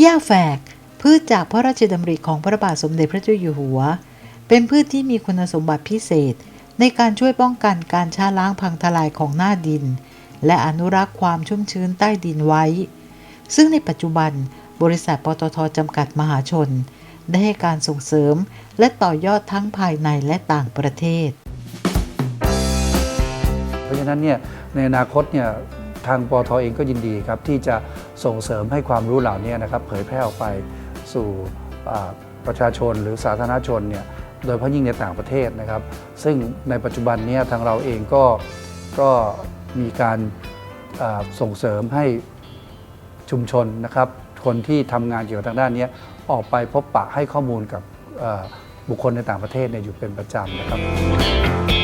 หญ้าแฝก พืชจากพระราชดำริของพระบาทสมเด็จพระเจ้าอยู่หัว เป็นพืชที่มีคุณสมบัติพิเศษ ในการช่วยป้องกันการช้าล้างพังทลายของหน้าดิน และอนุรักษ์ความชุ่มชื้นใต้ดินไว้ ซึ่งในปัจจุบัน บริษัทปตทจำกัดมหาชน ได้ให้การส่งเสริมและต่อยอดทั้งภายในและต่างประเทศ เพราะฉะนั้นเนี่ยในอนาคตเนี่ย ทางปอทเองก็ยินดีครับที่จะส่งเสริมให้ความรู้เหล่านี้นะครับเผยแพร่ออกไปสู่ประชาชนหรือสาธารณชนเนี่ยโดยเฉพาะยิ่งในต่างประเทศนะครับ ซึ่งในปัจจุบันเนี้ทางเราเองก็ก็มีการส่งเสริมให้ชุมชนนะครับ คนที่ทำงานเกี่ยวกับทางด้านนี้ออกไปพบปะให้ข้อมูลกับบุคคลในต่างประเทศเนี่ยอยู่เป็นประจำนะครับ